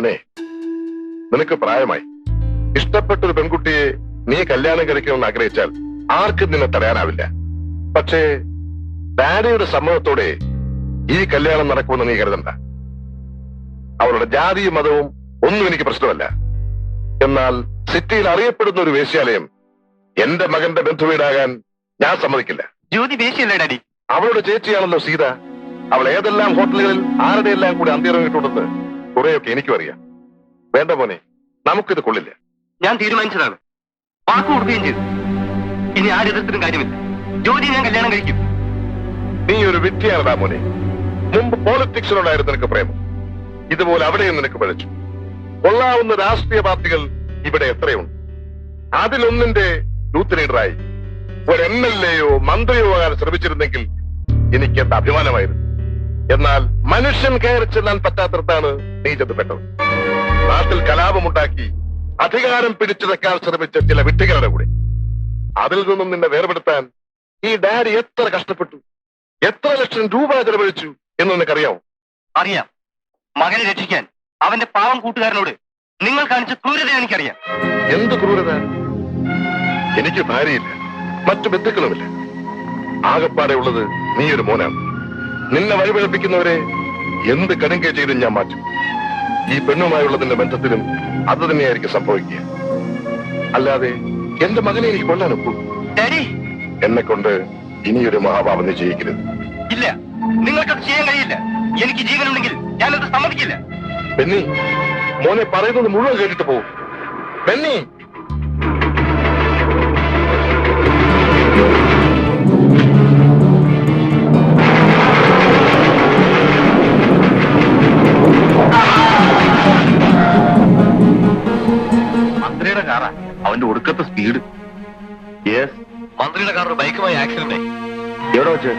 മോനെ നിനക്ക് പ്രായമായി. ഇഷ്ടപ്പെട്ട ഒരു പെൺകുട്ടിയെ നീ കല്യാണം കഴിക്കണമെന്ന് ആഗ്രഹിച്ചാൽ ആർക്കും നിന്നെ തടയാനാവില്ല. പക്ഷേ ഡാഡിയുടെ സമ്മതത്തോടെ ഈ കല്യാണം നടക്കുമെന്ന് നീ കരുതണ്ട. അവളുടെ ജാതിയും മതവും ഒന്നും എനിക്ക് പ്രശ്നമല്ല. എന്നാൽ സിറ്റിയിൽ അറിയപ്പെടുന്ന ഒരു വേശ്യാലയം എന്റെ മകന്റെ ബന്ധുവീടാകാൻ ഞാൻ സമ്മതിക്കില്ല. ജ്യോതി വേശിയല്ലേ ഡാഡി? അവളുടെ ചേച്ചിയാണല്ലോ സീത. അവൾ ഏതെല്ലാം ഹോട്ടലുകളിൽ ആരുടെയെല്ലാം കൂടി അന്തിറങ്ങിയിട്ടുണ്ടെന്ന് കുറെയൊക്കെ എനിക്കും അറിയാം. വേണ്ട മോനെ നമുക്കിത് കൊള്ളില്ല. ഞാൻ തീരുമാനിച്ചതാണ്. വാക്ക് കൊടുക്കുകയും ചെയ്തു. ഇനി ആ രഥത്തിനും കാര്യമില്ല. ജോലി ഞാൻ കല്യാണം കഴിക്കും. നീ ഒരു വിദ്യയാണടാ മോനെ. മുമ്പ് പോളിറ്റിക്സിനോടായിരുന്നു നിനക്ക് പ്രേമം. ഇതുപോലെ അവിടെയും നിനക്ക് പഴച്ചു. കൊള്ളാവുന്ന രാഷ്ട്രീയ പാർട്ടികൾ ഇവിടെ എത്രയുണ്ട്? അതിലൊന്നിന്റെ യൂത്ത് ലീഡറായി ഒരു എം എൽ എയോ മന്ത്രിയോ ആകാൻ ശ്രമിച്ചിരുന്നെങ്കിൽ എനിക്ക് എന്താ അഭിമാനമായിരുന്നു? എന്നാൽ മനുഷ്യൻ കയറി ചെല്ലാൻ പറ്റാത്തടത്താണ് നീ ചെന്നപ്പെട്ടത്. നാട്ടിൽ കലാപമുണ്ടാക്കി അധികാരം പിടിച്ചെടുക്കാൻ ശ്രമിച്ച ചില വിട്ടികളുടെ കൂടെ. അതിൽ നിന്നും നിന്നെ വേർപെടുത്താൻ ഈ ഡാഡി എത്ര കഷ്ടപ്പെട്ടു എത്ര ലക്ഷം രൂപ ചെലവഴിച്ചു എന്ന് നിനക്കറിയാമോ അറിയാം. മകനെ രക്ഷിക്കാൻ അവന്റെ പാവം കൂട്ടുകാരനോട് നിങ്ങൾ കാണിച്ച ക്രൂരത എനിക്കറിയാം. എന്ത് ക്രൂരത? എനിക്ക് ഭാര്യയില്ല മറ്റു ബന്ധുക്കളുമില്ല. ആകപ്പാടെ ഉള്ളത് നീ ഒരു മോനാണ്. നിന്നെ വഴിപഴപ്പിക്കുന്നവരെ എന്ത് കടുങ്കെ ചെയ്തും ഞാൻ മാറ്റും. ഈ പെണ്ണുമായുള്ള നിന്റെ ബന്ധത്തിലും അത് തന്നെയായിരിക്കും സംഭവിക്കുക. അല്ലാതെ എന്റെ മകനെ എനിക്ക് കൊല്ലാൻ ഡാഡി! എന്നെ കൊണ്ട് ഇനിയൊരു മഹാഭാവം നിശ്ചയിക്കരുത് ചെയ്യിക്കരുത്. ഇല്ല. നിങ്ങൾക്കത് ചെയ്യാൻ കഴിയില്ല. എനിക്ക് ജീവനുണ്ടെങ്കിൽ ഞാനത് സമ്മതിക്കില്ല. ബെന്നി മോനെ പറയുന്നത് മുഴുവൻ കേട്ടിട്ട് പോകും ബെന്നി! ബൈക്കുമായി ആക്സിഡന്റ് ആയി. എവിടെ വെച്ച്?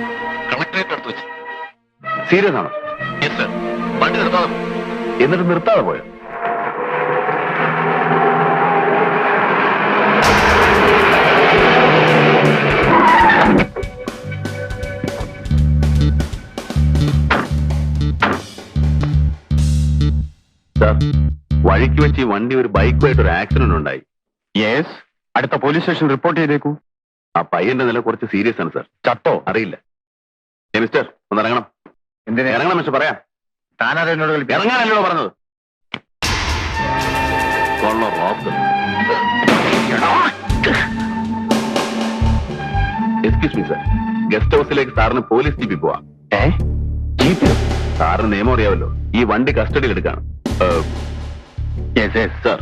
കളക്ടറേറ്റ് അടുത്ത് വെച്ച്. സീരിയസ് ആണോ? യെസ് സർ വണ്ടി നിർത്താതെ. എന്നിട്ട് നിർത്താതെ പോയോ? വഴിക്ക് വെച്ച് ഈ വണ്ടി ഒരു ബൈക്കുമായിട്ട് ഒരു ആക്സിഡന്റ് ഉണ്ടായി. യെസ് അടുത്ത പോലീസ് സ്റ്റേഷൻ റിപ്പോർട്ട് ചെയ്തേക്കൂ. ആ പയ്യന്റെ നില കുറച്ച് സീരിയസ് ആണ് സാർ ചട്ടോ അറിയില്ല. ഏ മിസ്റ്റർ ഒന്ന് ഇറങ്ങണം. എന്തിനാ? ഇറങ്ങണം മിസ്റ്റർ പറയാം. താനാരോ എന്നോട് ഇറങ്ങാനല്ലോ പറഞ്ഞത്. കൊള്ള rob excuse me sir guest ഹൗസിലേക്ക് സാറിന് പോലീസ് ജീപ്പിൽ പോവാം. ഏ? ജീപ്പ്? സാറിന് നിയമം അറിയാമല്ലോ. ഈ വണ്ടി കസ്റ്റഡിയിൽ എടുക്കാണ്. സാർ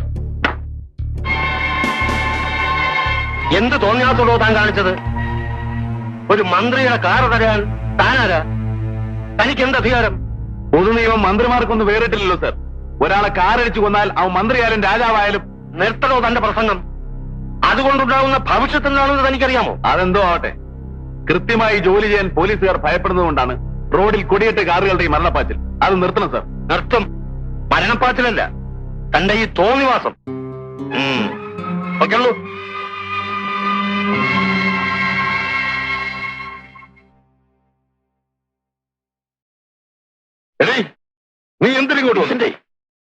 എന്ത് തോന്നിയാത്തുള്ളൂ താൻ കാണിച്ചത്? ഒരു മന്ത്രിയുടെ കാർ തരാൻ താനാരാ? തനിക്ക് എന്ത് അധികാരം? പൊതു നിയമം മന്ത്രിമാർക്കൊന്നും വേറിട്ടില്ലല്ലോ സാർ. ഒരാളെ കാറടിച്ചു കൊന്നാൽ അവൻ മന്ത്രിയായാലും രാജാവായാലും നിർത്തണോ തന്റെ പ്രസംഗം? അതുകൊണ്ടുണ്ടാകുന്ന ഭവിഷ്യത്ത് എന്താണെന്ന് തനിക്കറിയാമോ? അതെന്തോ ആവട്ടെ. കൃത്യമായി ജോലി ചെയ്യാൻ പോലീസുകാർ ഭയപ്പെടുന്നതുകൊണ്ടാണ് റോഡിൽ കൊടിയേറ്റ കാറുകളുടെ ഈ മരണപ്പാച്ചിൽ. അത് നിർത്തണം സർ. നിർത്തും. മരണപ്പാച്ചിലല്ല തന്റെ ഈ തോന്നിവാസം. ഉം. ഓക്കെയുള്ളൂ. എടീ നീ എന്തിനിങ്ങോട്ട് വന്നിട്ടേ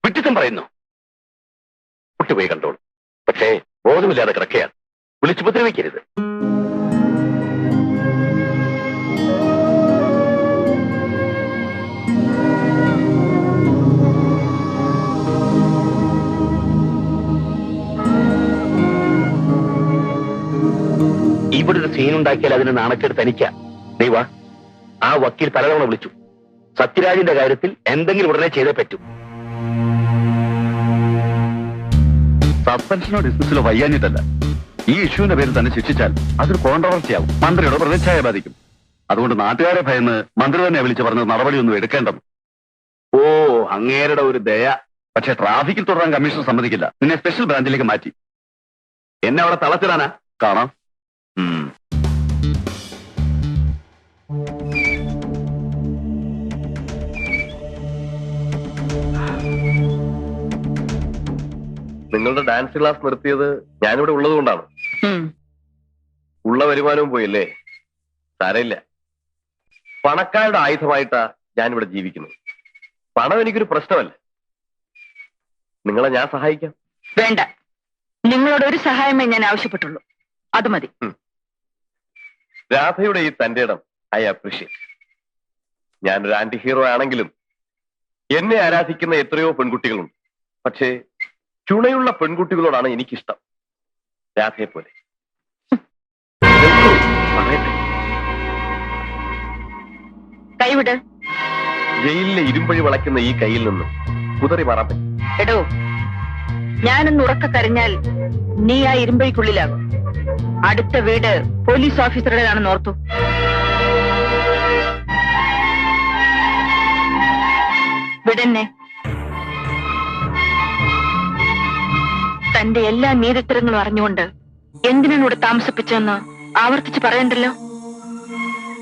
വിട്ടിത്തം പറയുന്നു. കുട്ടിപോയി കണ്ടോളൂ. പക്ഷേ ബോധമില്ലാതെ കിടക്കുകയാണ് വിളിച്ചുപദ്രവിക്കരുത് ഇവിടെ ഒരു സീൻ ഉണ്ടാക്കിയാൽ അതിന് നാണക്കേട് തനിക്ക. നീ വാ. ആ വക്കീൽ പലതവണ വിളിച്ചു. സത്യരാജിന്റെ കാര്യത്തിൽ എന്തെങ്കിലും ഉടനെ ചെയ്തേ പറ്റൂ. സസ്പെൻഷനോ ഡിസ്മിസിലോ വയ്യാഞ്ഞിട്ടല്ല. ഈ ഇഷ്യൂവിന്റെ പേരിൽ തന്നെ ശിക്ഷിച്ചാൽ അതൊരു കോൺട്രവേഴ്സിയാവും മന്ത്രിയുടെ പ്രതിച്ഛായ ബാധിക്കും. അതുകൊണ്ട് നാട്ടുകാരെ ഭയന്ന് മന്ത്രി തന്നെ വിളിച്ചു പറഞ്ഞത് നടപടിയൊന്നും എടുക്കേണ്ടെന്ന് ഓ അങ്ങേരുടെ ഒരു ദയ. പക്ഷെ ട്രാഫിക്കിൽ തുടരാൻ കമ്മീഷൻ സമ്മതിക്കില്ല. നിന്നെ സ്പെഷ്യൽ ബ്രാഞ്ചിലേക്ക് മാറ്റി. എന്നെ അവിടെ തളച്ചിടാനാ? കാണാം. നിങ്ങളുടെ ഡാൻസ് ക്ലാസ് നിർത്തിയത് ഞാനിവിടെ ഉള്ളത് കൊണ്ടാണ് ഉള്ള വരുമാനവും പോയില്ലേ? സാരമില്ല. പണക്കാരുടെ ആയുധമായിട്ടാ ഞാനിവിടെ ജീവിക്കുന്നത്. പണം എനിക്കൊരു പ്രശ്നമല്ല. നിങ്ങളെ ഞാൻ സഹായിക്കാം. വേണ്ട. നിങ്ങളോട് ഒരു സഹായമേ ഞാൻ ആവശ്യപ്പെട്ടുള്ളൂ. അത് മതി. രാധയുടെ ഈ തന്റെ ഇടം ഐ അപ്രീഷിയേറ്റ്. ഞാനൊരു ആന്റി ഹീറോ ആണെങ്കിലും എന്നെ ആരാധിക്കുന്ന എത്രയോ പെൺകുട്ടികളുണ്ട്. പക്ഷേ ചുണയുള്ള പെൺകുട്ടികളോടാണ് എനിക്കിഷ്ടം. രാധയെ പോലെ കൈവിട്. ജയിലിലെ ഇരുമ്പഴി വളയ്ക്കുന്ന ഈ കയ്യിൽ നിന്ന് കുതറി മാറാൻ പറ്റും. എടോ ഞാനൊന്ന് ഉറക്ക കരഞ്ഞാൽ നീ ആ ഇരുമ്പഴിക്കുള്ളിലാകും. അടുത്ത വീട് പോലീസ് ഓഫീസറുടേതാണെന്ന് ഓർത്തു. വിടന്നെ. തന്റെ എല്ലാ നീതിത്തരങ്ങളും അറിഞ്ഞുകൊണ്ട് എന്തിനാണ് ഇവിടെ താമസിപ്പിച്ചെന്ന് ആവർത്തിച്ച് പറയണ്ടല്ലോ?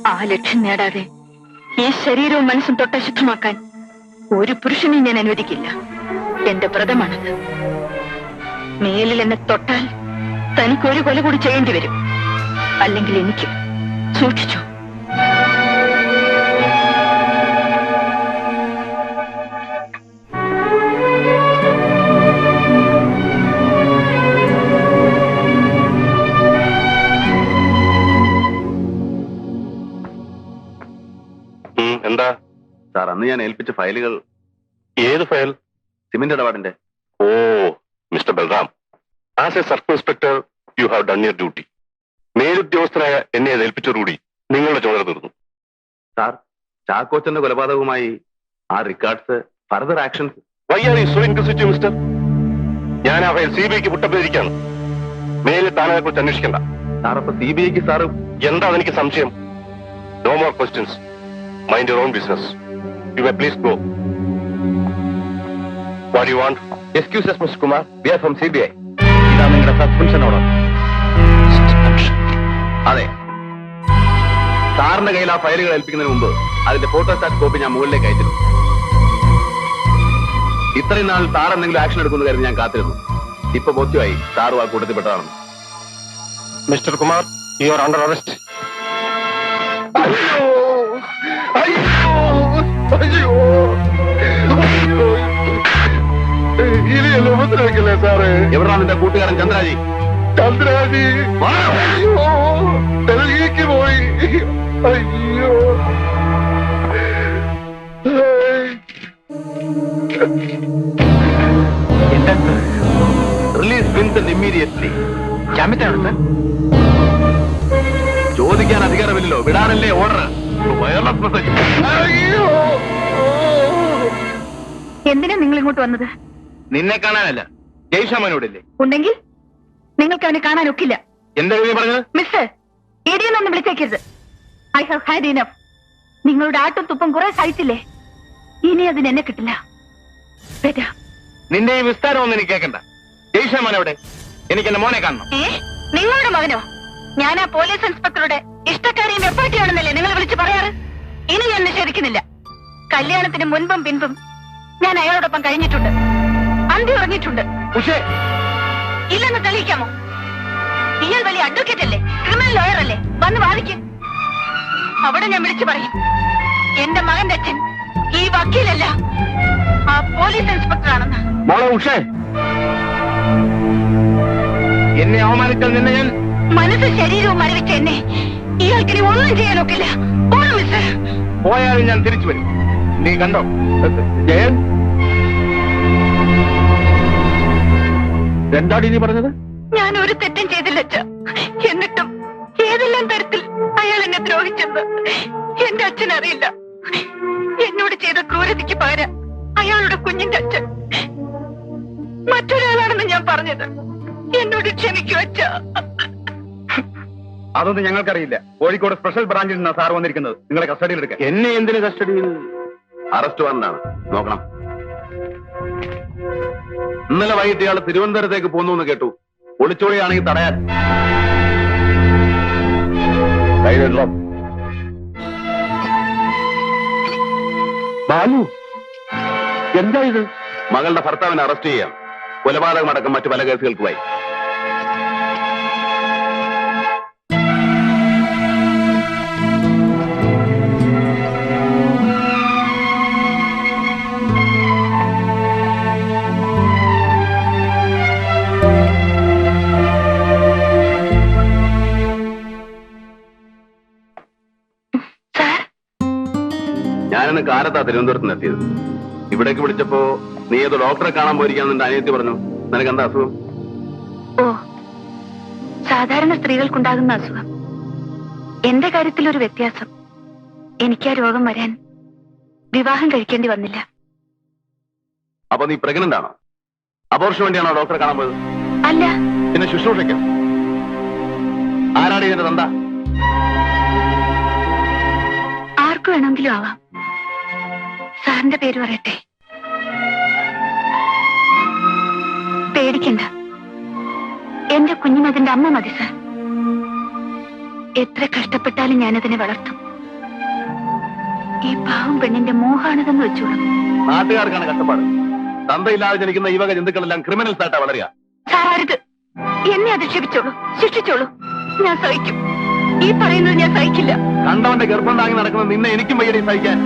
ആ ലക്ഷ്യം നേടാതെ ഈ ശരീരവും മനസ്സും തൊട്ടശുദ്ധമാക്കാൻ ഒരു പുരുഷനെയും ഞാൻ അനുവദിക്കില്ല. എന്റെ വ്രതമാണത്. മേലിൽ എന്നെ തൊട്ടാൽ തനിക്ക് ഒരു കൊല കൂടി ചെയ്യേണ്ടി വരും. അല്ലെങ്കിൽ എനിക്ക് സൂക്ഷിച്ചു. എന്താ? സാർ അന്ന് ഞാൻ ഏൽപ്പിച്ച ഫയലുകൾ ഏത് ഫയൽ? സിമന്റ് ഇടപാടിന്റെ. ഓ mister Balram. As a circle inspector you have done your duty മേലുദ്യോഗസ്ഥനായ എന്നെ അത് ഏൽപ്പിച്ചതോടുകൂടി നിങ്ങളുടെ ചുമതല തീർന്നു. സാർ ചാക്കോച്ചന്റെ കൊലപാതകവുമായി ആ records further actions why are you so inquisitive mister ഞാൻ ആ ഫയൽ സി ബി ഐക്ക് പുട്ടപ്പെട്ടിരിക്കുകയാണ് മേലിൽ താനെ കുറിച്ച് അന്വേഷിക്കണ്ട. സാർ അപ്പൊ സി ബി ഐക്ക് സാറ് എന്താ എനിക്ക് സംശയം? No more questions mind your own business you may please go what you want excuses mister Kumar we are from C B I നിങ്ങളുടെ സസ്പെൻഷൻ ഓർഡർ അതെ. സാറിന്റെ കയ്യിൽ ആ ഫയലുകൾ ഏൽപ്പിക്കുന്നതിന് മുമ്പ് അതിന്റെ ഫോട്ടോസ്റ്റാറ്റ് കോപ്പി ഞാൻ മുകളിലേക്ക് അയച്ചിരുന്നു. ഇത്രയും നാൾ സാർ എന്തെങ്കിലും ആക്ഷൻ എടുക്കുന്നു കരുതി ഞാൻ കാത്തിരുന്നു. ഇപ്പൊ ബോധ്യമായി സാറും ആ കൂട്ടത്തിൽപ്പെട്ടതാണെന്ന് mister Kumar you are under arrest ഇനിയല്ല ഉപദ്രവിക്കല്ലേ സാറേ? എവിടാണ് നിന്റെ കൂട്ടുകാരൻ ചന്ദ്രാജി? ചന്ദ്രാജി അയ്യോ ഡൽഹിക്ക് പോയി. അയ്യോ. റിലീസ് വിൻസെന്റ് ഇമ്മീഡിയറ്റ്ലി ജാമ്യത്തിനാണ് സാർ? ചോദിക്കാൻ അധികാരമില്ലല്ലോ. വിടാനല്ലേ ഓർഡർ വയർലെസ് മെസ്സേജ് അയ്യോ. എന്തിനാ നിങ്ങൾ ഇങ്ങോട്ട് വന്നത്? നിന്നെ കാണാനല്ല ജയ്ഷാമനോടില്ലേ? ഉണ്ടെങ്കിൽ നിങ്ങൾക്ക് അവനെ കാണാൻ ഒക്കില്ല എന്താ പറഞ്ഞത്? മിസ്റ്റർ ഇടിയെന്നൊന്നും വിളിച്ചേക്കരുത്. I have had enough. നിങ്ങളുടെ ആട്ടും തുപ്പും കുറെ സഹിച്ചില്ലേ ഇനി അതിന് എന്നെ കിട്ടില്ല. നിന്റെ ഈ വിസ്താരം ഒന്നും എനിക്ക് കേൾക്കണ്ട ജയ്ഷാമൻ എവിടെ എനിക്ക് എന്റെ മോനെ കാണണം. നിങ്ങളുടെ മകനോ? ഞാൻ ആ പോലീസ് ഇൻസ്പെക്ടറുടെ ഇഷ്ടക്കാരിയും വെപ്പാട്ടിയാണെന്നല്ലേ നിങ്ങൾ വിളിച്ചു പറയാറ്? ഇനി ഞാൻ നിഷേധിക്കുന്നില്ല. കല്യാണത്തിന് മുൻപും പിൻപും ഞാൻ അയാളോടൊപ്പം കഴിഞ്ഞിട്ടുണ്ട്. അന്തി ഉറങ്ങിയിട്ടുണ്ട്. ഉഷേ. ഇല്ലെന്ന് തെളിയിക്കാമോ? ഇയാൾ വലിയ അഡ്വക്കേറ്റ് അല്ലേ? ക്രിമിനൽ ലോയർ അല്ലേ? വന്ന് വാദിക്കും. അവിടെ ഞാൻ വിളിച്ചു പറയും. എന്റെ മകന്റെ അച്ഛൻ ഈ വക്കീലല്ല. ആ പോലീസ് ഇൻസ്പെക്ടർ ആണെന്ന്. മോളെ ഉഷേ. എന്നെ അവമാനിച്ച നിന്നെ ഞാൻ മനസ്സ് ശരീരവും മരവിച്ച എന്നെ ഇയാൾക്കിനി ഒന്നും ചെയ്യാനൊക്കില്ല പോണം മിസ്റ്റർ പോയാലും ഞാൻ തിരിച്ചു വരും. നീ കണ്ടോ? ജയൻ? എന്താടി നീ പറഞ്ഞത്? ഞാൻ ഒരു തെറ്റും ചെയ്തില്ല എന്നിട്ടും ഏതെല്ലാം തരത്തിൽ അയാൾ എന്നെ ദ്രോഹിച്ചെന്ന് എന്റെ അച്ഛൻ അറിയില്ല. എന്നോട് ചെയ്ത ക്രൂരതയ്ക്ക് പകരം അയാളുടെ കുഞ്ഞിന്റെ അച്ഛൻ മറ്റൊരാളാണെന്ന് ഞാൻ പറഞ്ഞത്. എന്നോട് ക്ഷമിക്കൂ അച്ഛ. അതൊന്നും ഞങ്ങൾക്കറിയില്ല. കോഴിക്കോട് സ്പെഷ്യൽ ബ്രാഞ്ചിൽ നിന്നാണ് സാർ വന്നിരിക്കുന്നത്. നിങ്ങളെ കസ്റ്റഡിയിൽ എടുക്കാൻ. എന്നെ എന്തിന് കസ്റ്റഡിയിൽ? അറസ്റ്റ് വന്നതാണ് നോക്കണം. ഇന്നലെ വൈകിട്ട് ഇയാൾ തിരുവനന്തപുരത്തേക്ക് പോന്നു എന്ന് കേട്ടു. ഒളിച്ചോളിയാണെങ്കിൽ തടയാൻ. ബാലു എന്താ ഇത്? മകളുടെ ഭർത്താവിനെ അറസ്റ്റ് ചെയ്യാം. കൊലപാതകമടക്കം മറ്റു പല കേസുകൾക്കുമായി. ഇന്ന് കാലത്താ തിരുവനന്തപുരത്ത് നിന്ന് എത്തിയത് ഇവിടേക്ക് വിളിച്ചപ്പോ നീ ഏതോ ഡോക്ടറെ കാണാൻ പോയിരിക്കാന്ന് എന്റെ അനിയത്തി പറഞ്ഞു. നിനക്ക് എന്താ അസുഖം? ഓ സാധാരണ സ്ത്രീകൾക്കുണ്ടാകുന്ന അസുഖം. എന്റെ കാര്യത്തിൽ ഒരു വ്യത്യാസം. എനിക്ക് ആ രോഗം വരാൻ വിവാഹം കഴിക്കേണ്ടി വന്നില്ല. അപ്പൊ നീ പ്രഗ്നന്റ് ആണോ? അബോർഷന് വേണ്ടിയാണോ ഡോക്ടറെ കാണാൻ പോയത്? അല്ല. പിന്നെ ശുശ്രൂഷയ്ക്ക്? ആരാണ് ഇതിന്റെ തന്ത? ആർക്കു വേണമെങ്കിലും ആവാം. സാറിന്റെ പേര് പറയട്ടെ? പേടിക്കണ്ട. എന്റെ കുഞ്ഞിനതിന്റെ അമ്മ മതി സാർ. എത്ര കഷ്ടപ്പെട്ടാലും ഞാനതിനെ വളർത്തും. ഈ പാവം പെണ്ണിന്റെ മോഹാണിതെന്ന് വെച്ചോളൂ നാട്ടുകാർക്കാണ് കഷ്ടപ്പാട്. തന്തയില്ലാതെ ജനിക്കുന്ന ഈ വക ജന്തുക്കളെല്ലാം ക്രിമിനൽസ് ആയിട്ടാ വളരുക. സാറത് എന്നെ അധിക്ഷേപിച്ചോളൂ ശിക്ഷിച്ചോളൂ. ഞാൻ സഹിക്കും. ഈ പറയുന്നത് ഞാൻ സഹിക്കില്ല. കണ്ടവന്റെ ഗർഭം താങ്ങി നടക്കുന്ന നിന്നെ എനിക്കും വയ്യടി സഹിക്കാൻ.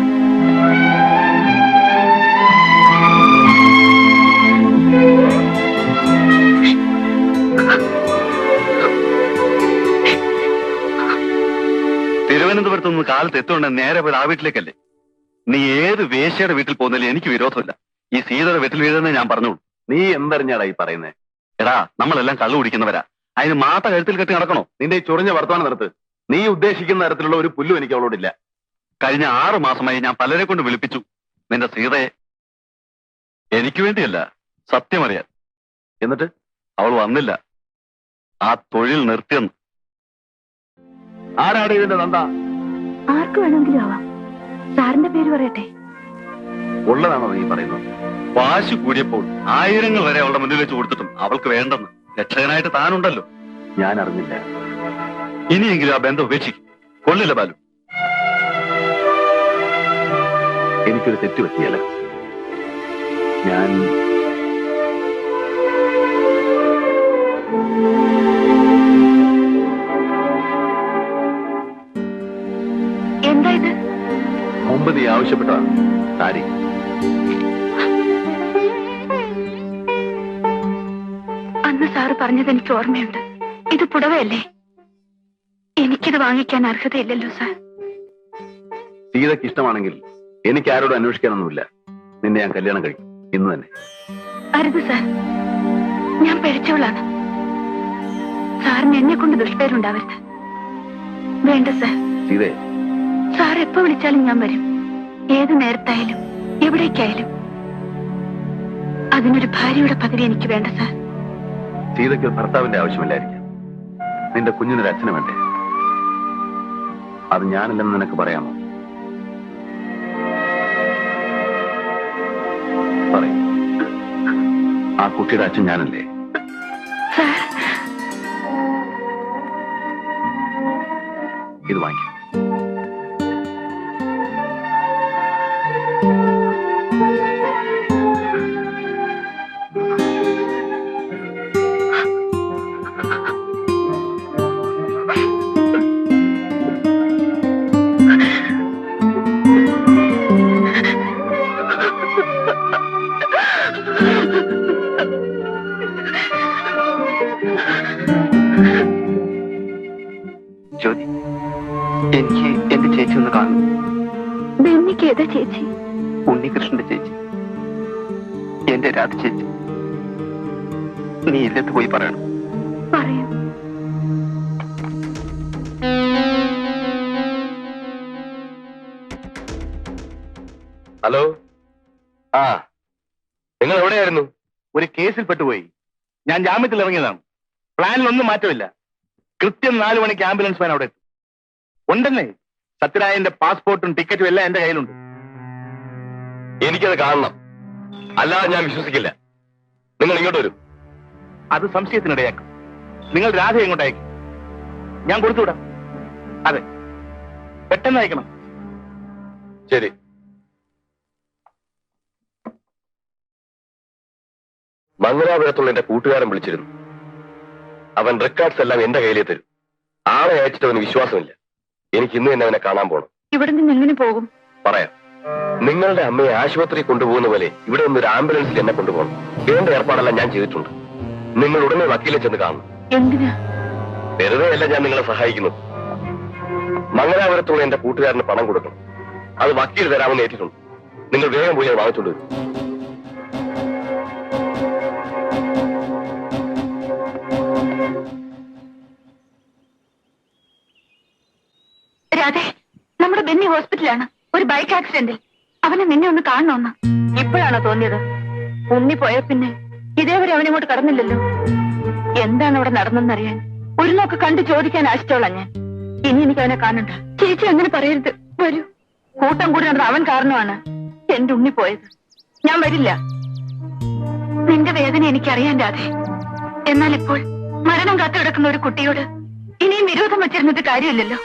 തിരുവനന്തപുരത്ത് നിന്ന് കാലത്ത് എത്തുകൊണ്ട് നേരെ പോയത് ആ വീട്ടിലേക്കല്ലേ? നീ ഏത് വേശ്യയുടെ വീട്ടിൽ പോകുന്നതിലും എനിക്ക് വിരോധമില്ല. ഈ സീതയുടെ വീട്ടിൽ വീഴുന്നേ ഞാൻ പറഞ്ഞോളൂ. നീ എന്തറിഞ്ഞാടാ ഈ പറയുന്നേ? എടാ നമ്മളെല്ലാം കള്ളു കുടിക്കുന്നവരാ. അതിന് മാത്ത കഴുത്തിൽ കെട്ടി നടക്കണോ? നിന്റെ ഈ ചൊറിഞ്ഞ വർത്തമാനം നിർത്ത്. നീ ഉദ്ദേശിക്കുന്ന തരത്തിലുള്ള ഒരു പുല്ലും എനിക്ക് അവളോടില്ല. കഴിഞ്ഞ ആറു മാസമായി ഞാൻ പലരെ കൊണ്ട് വിളിപ്പിച്ചു. നിന്റെ സീതയെ എനിക്ക് വേണ്ടിയല്ല സത്യമറിയാൻ എന്നിട്ട് അവൾ വന്നില്ല. ആ തൊഴിൽ നിർത്തിയെന്ന്. ആരാണ് ഇതിന്റെ നന്ദ ആർക്ക് വേണമെങ്കിലും ആവാം. സാറിന്റെ പേര് പറയട്ടെ. ഉള്ളതാണോ നീ പറയുന്നത്? വാശി കൂടിയപ്പോൾ ആയിരങ്ങൾ വരെ അവളുടെ മുന്നിൽ വെച്ച് കൊടുത്തിട്ടും അവൾക്ക് വേണ്ടെന്ന്. രക്ഷകനായിട്ട് താനുണ്ടല്ലോ. ഞാൻ അറിഞ്ഞില്ല. ഇനിയെങ്കിലും ആ ബന്ധം ഉപേക്ഷിക്കും. കൊള്ളില്ല ബാലു. എനിക്കൊരു തെറ്റ് പറ്റിയല്ല. ഞാൻ എന്താ ഇത്? മുമ്പ് നീ ആവശ്യപ്പെട്ടതാണ് സാരി. അന്ന് സാറ് പറഞ്ഞത് എനിക്ക് ഓർമ്മയുണ്ട്. ഇത് പുടവയല്ലേ? എനിക്കിത് വാങ്ങിക്കാൻ അർഹതയില്ലല്ലോ സാർ. സീതയ്ക്ക് ഇഷ്ടമാണെങ്കിൽ എനിക്ക് ആരോടും അന്വേഷിക്കാനൊന്നുമില്ല. നിന്നെ ഞാൻ കല്യാണം കഴിക്കും. ഇന്ന് തന്നെ. അരുത് സാർ. ഞാൻ പിഴച്ചവളാണ് സാറിന് എന്നെ കൊണ്ട് ദുഷ്പേരുണ്ടാവരുത്. വേണ്ട സാർ. സീതേ സാർ എപ്പോ വിളിച്ചാലും ഞാൻ വരും. ഏത് നേരത്തായാലും എവിടേക്കായാലും. അതിനൊരു ഭാര്യയുടെ പദവി എനിക്ക് വേണ്ട സാർ. സീതയ്ക്ക് ഭർത്താവിന്റെ ആവശ്യമില്ലായിരിക്കാം. നിന്റെ കുഞ്ഞിനൊരു അച്ഛന് വേണ്ടേ? അത് ഞാനല്ലെന്ന് നിനക്ക് പറയാമോ? പറയും. ആ കുട്ടിയുടെ അച്ഛൻ ഞാനല്ലേ? ഇത് വാങ്ങിക്കും. ബെന്നിക്ക് ഏതാ ചേച്ചി? ഉണ്ണികൃഷ്ണന്റെ ചേച്ചി. എന്റെ രാധ ചേച്ചി. നീ ഇല്ലത്ത് പോയി പറയണം. പറയാം. ഹലോ? ആ നിങ്ങൾ എവിടെയായിരുന്നു? ഒരു കേസിൽ പെട്ടുപോയി. ഞാൻ ജാമ്യത്തിൽ ഇറങ്ങിയതാണ്. പ്ലാനിൽ ഒന്നും മാറ്റമില്ല. കൃത്യം നാലു മണിക്ക് ആംബുലൻസ് വാൻ അവിടെ എത്തും. ഉണ്ടെന്നേ? സത്യരായന്റെ പാസ്പോർട്ടും ടിക്കറ്റും എല്ലാം എന്റെ കയ്യിലുണ്ട്. എനിക്കത് കാണണം. അല്ലാതെ ഞാൻ വിശ്വസിക്കില്ല. നിങ്ങൾ ഇങ്ങോട്ട് വരും. അത് സംശയത്തിനിടയാക്കും. നിങ്ങൾ രാധ ഇങ്ങോട്ട് അയക്കും. ഞാൻ കൊടുത്തുവിടാം. അതെ. പെട്ടെന്ന് അയക്കണം. ശരി. മംഗലാപുരത്തുള്ള എന്റെ കൂട്ടുകാരൻ വിളിച്ചിരുന്നു. അവൻ റെക്കോർഡ്സ് എല്ലാം എന്റെ കയ്യിലേ തരും. ആളെ അയച്ചിട്ട് അവന് വിശ്വാസമില്ല. എനിക്ക് ഇന്ന് തന്നെ അവനെ കാണാൻ പോകണം ഇവിടെ നിന്ന് എങ്ങനെ പോകും? പറയാം. നിങ്ങളുടെ അമ്മയെ ആശുപത്രി കൊണ്ടുപോകുന്ന പോലെ ഇവിടെ നിന്ന് ഒരു ആംബുലൻസിൽ എന്നെ കൊണ്ടുപോകണം. വേണ്ട ഏർപ്പാടെല്ലാം ഞാൻ ചെയ്തിട്ടുണ്ട്. നിങ്ങൾ ഉടനെ വക്കീലെ ചെന്ന് കാണും എന്തിനാ? വെറുതെ അല്ല ഞാൻ നിങ്ങളെ സഹായിക്കുന്നത്. മംഗലാപുരത്തുള്ള എന്റെ കൂട്ടുകാരന് പണം കൊടുക്കണം. അത് വക്കീൽ തരാമെന്ന് ഏറ്റിട്ടുണ്ട്. നിങ്ങൾ വേഗം പോയി അത് വാങ്ങിച്ചോണ്ട് വരും നമ്മുടെ ബെന്നി ഹോസ്പിറ്റലാണ് ഒരു ബൈക്ക് ആക്സിഡന്റിൽ. അവനെ നിന്നെ ഒന്ന് കാണണമെന്ന് ഇപ്പോഴാണോ തോന്നിയത്? ഉണ്ണി പോയ പിന്നെ ഇതേവരെ അവനിങ്ങോട്ട് കടന്നില്ലല്ലോ. എന്താണ് അവിടെ നടന്നെന്നറിയാൻ? ഒരു നോക്ക് കണ്ടു ചോദിക്കാൻ ആശിച്ചോളാം ഞാൻ. ഇനി എനിക്ക് അവനെ കാണണ്ട. ചേച്ചി അങ്ങനെ പറയരുത്. വരൂ. കൂട്ടം കൂടി നടന്ന അവൻ കാരണമാണ് എന്റെ ഉണ്ണി പോയത് ഞാൻ വരില്ല. നിന്റെ വേദന എനിക്കറിയാൻ രാധേ. എന്നാൽ ഇപ്പോൾ മരണം കാത്തു കിടക്കുന്ന ഒരു കുട്ടിയോട് ഇനിയും വിരോധം വച്ചിരുന്നത് കാര്യമില്ലല്ലോ.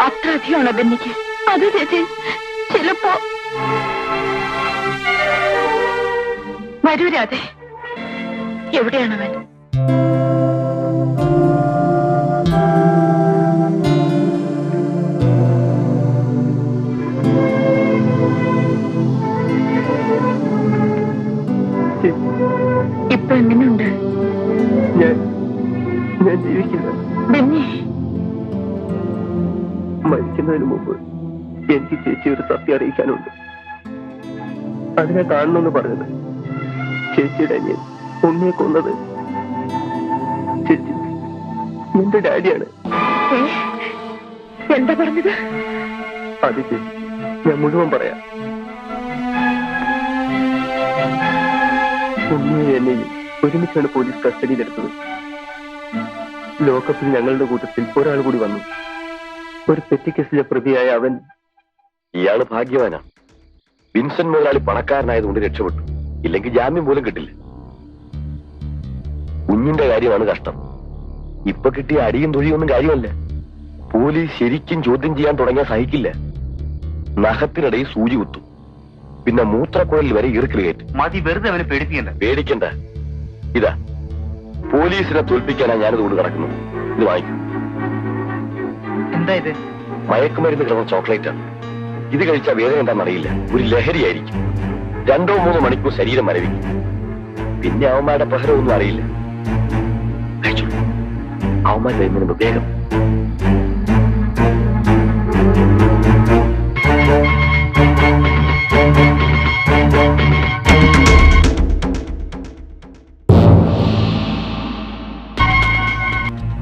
അത്ര അധികമാണോ ബെന്നിക്ക്? അത് ചേച്ചി ചിലപ്പോ വരൂ എവിടെയാണ് ഇപ്പൊ മരിക്കുന്നതിന് മുമ്പ് എനിക്ക് ചേച്ചി ഒരു സത്യം അറിയിക്കാനുണ്ട്. അതിനെ കാണണമെന്ന് പറഞ്ഞത് ചേച്ചിയുടെ അനിയൻ. ഉണ്ണിയെ കൊന്നത് ചേച്ചി. എന്റെ ഡാഡിയാണ്. എന്താ പറഞ്ഞത്? അത് ചേച്ചി ഞാൻ മുഴുവൻ പറയാം. ഉണ്ണിയെ എന്നെയും ഒരുമിച്ചാണ് പോലീസ് കസ്റ്റഡിയിലെടുത്തത്. ലോക്കപ്പിൽ ഞങ്ങളുടെ കൂട്ടത്തിൽ ഒരാൾ കൂടി വന്നു. ഒരു പെറ്റി കേസിലെ പ്രതിയായ അവൻ ഇയാൾ ഭാഗ്യവാനാ. വിൻസെന്റ് മുതലാളി പണക്കാരനായതുകൊണ്ട് രക്ഷപ്പെട്ടു. ഇല്ലെങ്കിൽ ജാമ്യം പോലും കിട്ടില്ല. കുഞ്ഞിന്റെ കാര്യമാണ് കഷ്ടം. ഇപ്പൊ കിട്ടിയ അടിയും തൊഴിയൊന്നും കാര്യമല്ല. പോലീസ് ശരിക്കും ചോദ്യം ചെയ്യാൻ തുടങ്ങിയ സഹിക്കില്ല. നഖത്തിനിടയിൽ സൂചി കുത്തും. പിന്നെ മൂത്രക്കുഴലിൽ വരെ ഇറുക്കിൽ കയറ്റും. മതി വെറുതെ അവനെ പേടിപ്പിക്കണ്ട. പേടിക്കണ്ട. ഇതാ പോലീസിനെ തോൽപ്പിക്കാനാ ഞാനിത് കൊണ്ട് കിടക്കുന്നത് ഇത് വാങ്ങിക്കും. എന്താ ഇത്? മയക്കുമരുന്ന് കിടന്ന ചോക്ലേറ്റ്. ആണ് ഇത് കഴിച്ചാൽ വേദന എന്താണെന്നറിയില്ല ഒരു ലഹരിയായിരിക്കും. രണ്ടോ മൂന്നോ മണിക്കൂർ ശരീരം മരവിക്കും. പിന്നെ അവന്മാരുടെ പ്രഹരമൊന്നും അറിയില്ല. അവന്മാർ വരുന്നതിന് വേഗം.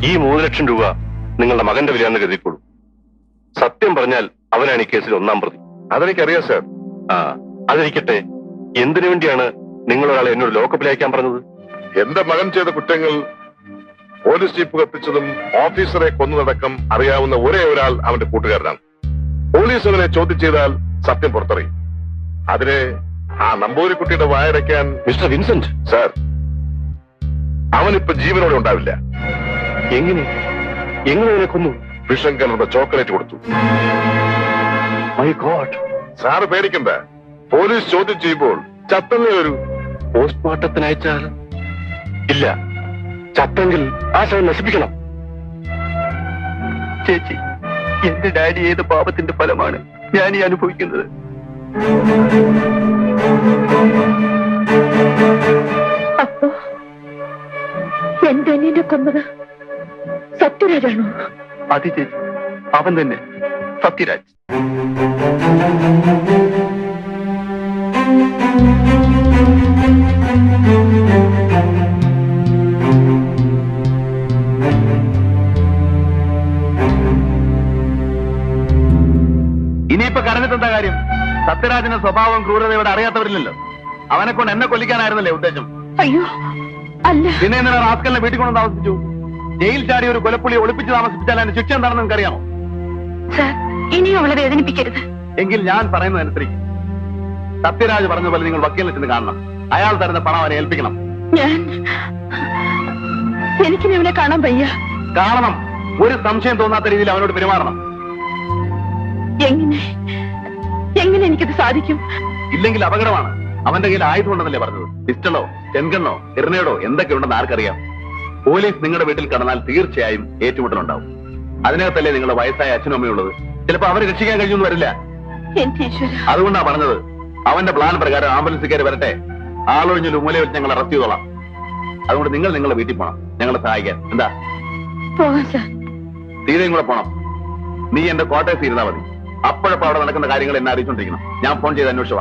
ഈ മൂന്ന് ലക്ഷം രൂപ നിങ്ങളുടെ മകന്റെ വിലയാണെന്ന് കരുതിക്കോളൂ. സത്യം പറഞ്ഞാൽ അവനാണ് ഈ കേസിൽ ഒന്നാം പ്രതി. അതെനിക്കറിയാം സാർ. ആ അതിരിക്കട്ടെ. എന്തിനു വേണ്ടിയാണ് നിങ്ങൾ ഒരാളെ എന്നോട് ലോക്കപ്പിൽ അയക്കാൻ പറഞ്ഞത്? എന്റെ മകൻ ചെയ്ത കുറ്റങ്ങൾ പോലീസ് ജീപ്പ് കത്തിച്ചതും ഓഫീസറെ കൊന്നതടക്കം അറിയാവുന്ന ഒരേ ഒരാൾ അവന്റെ കൂട്ടുകാരനാണ്. പോലീസ് അവനെ ചോദ്യം ചെയ്താൽ സത്യം പുറത്തറിയും. അതിന് ആ നമ്പൂരി കുട്ടിയുടെ വായടയ്ക്കാൻ മിസ്റ്റർ വിൻസെന്റ്. സാർ അവനിപ്പോ ജീവനോടെ ഉണ്ടാവില്ല. എങ്ങനെ? എങ്ങനെ കൊന്നു? വിഷം കലർന്ന ചോക്ലേറ്റ് കൊടുത്തു. മൈ ഗോഡ് സാറ് പേടിക്കണ്ട. പോലീസ് ചോദ്യം ചെയ്യുമ്പോൾ ചത്തല്ലേ ഒരു പോസ്റ്റ്മോർട്ടത്തിന് അയച്ചാൽ? ഇല്ല. ചത്തെങ്കിൽ ആ ശവം നശിപ്പിക്കണം. ചേച്ചി എന്റെ ഡാഡി ഏത് പാപത്തിന്റെ ഫലമാണ് ഞാൻ ഈ അനുഭവിക്കുന്നത്? അപ്പോ എന്റെ അനിയനെ കൊന്നത്? സത്യരാജാണോ? അത് ചേച്ചി. അവൻ തന്നെ. സത്യരാജ്. ഇനിയിപ്പോ കരഞ്ഞിട്ടെന്താ കാര്യം? സത്യരാജന്റെ സ്വഭാവം ക്രൂരത ഇവിടെ അറിയാത്തവരില്ലല്ലോ. അവനെ കൊണ്ട് എന്നെ കൊല്ലിക്കാനായിരുന്നല്ലേ ഉദ്ദേശം? അയ്യോ അല്ല. പിന്നെ ഇന്നലെ റാസ്കലിനെ വീട്ടിൽ കൊണ്ട് താമസിച്ചു? ജയിൽ ചാടി ഒരു കൊലപ്പുള്ളി ഒളിപ്പിച്ച് താമസിപ്പിച്ചാൽ അതിന്റെ ശിക്ഷ എന്താണെന്ന് നിങ്ങൾക്കറിയാമോ? അറിയാമോ ഇനിയും അവളെ വേദനിപ്പിക്കരുത്. എങ്കിൽ ഞാൻ പറയുന്നത് അനുസരിക്കും സത്യരാജ് പറഞ്ഞ പോലെ നിങ്ങൾ വക്കീലിനെ ചെന്ന് കാണണം. അയാൾ തരുന്ന പണം അവനെ ഏൽപ്പിക്കണം. ഞാൻ എനിക്ക് അവനെ കാണാൻ വയ്യ. കാണണം. ഒരു സംശയം തോന്നാത്ത രീതിയിൽ അവനോട് പെരുമാറണം. എങ്ങനെ? എങ്ങനെ എനിക്കത് സാധിക്കും? ഇല്ലെങ്കിൽ അപകടമാണ്. അവന്റെ കയ്യിൽ ആയുധമുണ്ടെന്നല്ലേ പറഞ്ഞത്? പിസ്റ്റളോ ചെൻകണ്ണോ എറിനേടോ എന്തൊക്കെ ഉണ്ടെന്ന് ആർക്കറിയാം? പോലീസ് നിങ്ങളുടെ വീട്ടിൽ കടന്നാൽ തീർച്ചയായും ഏറ്റുമുട്ടൽ ഉണ്ടാവും അതിനകത്തല്ലേ നിങ്ങളുടെ വയസ്സായ അച്ഛനും അമ്മയുള്ളത് ചിലപ്പോ അവരെ രക്ഷിക്കാൻ കഴിഞ്ഞു വരില്ല. അതുകൊണ്ടാണ് അതുകൊണ്ടാ പറഞ്ഞത് അവന്റെ പ്ലാൻ പ്രകാരം ആംബുലൻസ് കയറി വരട്ടെ. ആളൊഴിഞ്ഞ മൂലയിൽ വെച്ച് ഞങ്ങൾ അറസ്റ്റ് ചെയ്തോളാം. അതുകൊണ്ട് നിങ്ങൾ നിങ്ങളുടെ വീട്ടിൽ പോണം. ഞങ്ങളെ സഹായിക്കാൻ. എന്താ? സീതയും കൂടെ പോണം. നീ എന്റെ കോട്ടയത്ത് ഇരുന്നാ മതി. അപ്പോഴപ്പോ അവിടെ നടക്കുന്ന കാര്യങ്ങൾ എന്നെ അറിയിച്ചോണ്ടിരിക്കണം. ഞാൻ ഫോൺ ചെയ്ത് അന്വേഷിച്ചു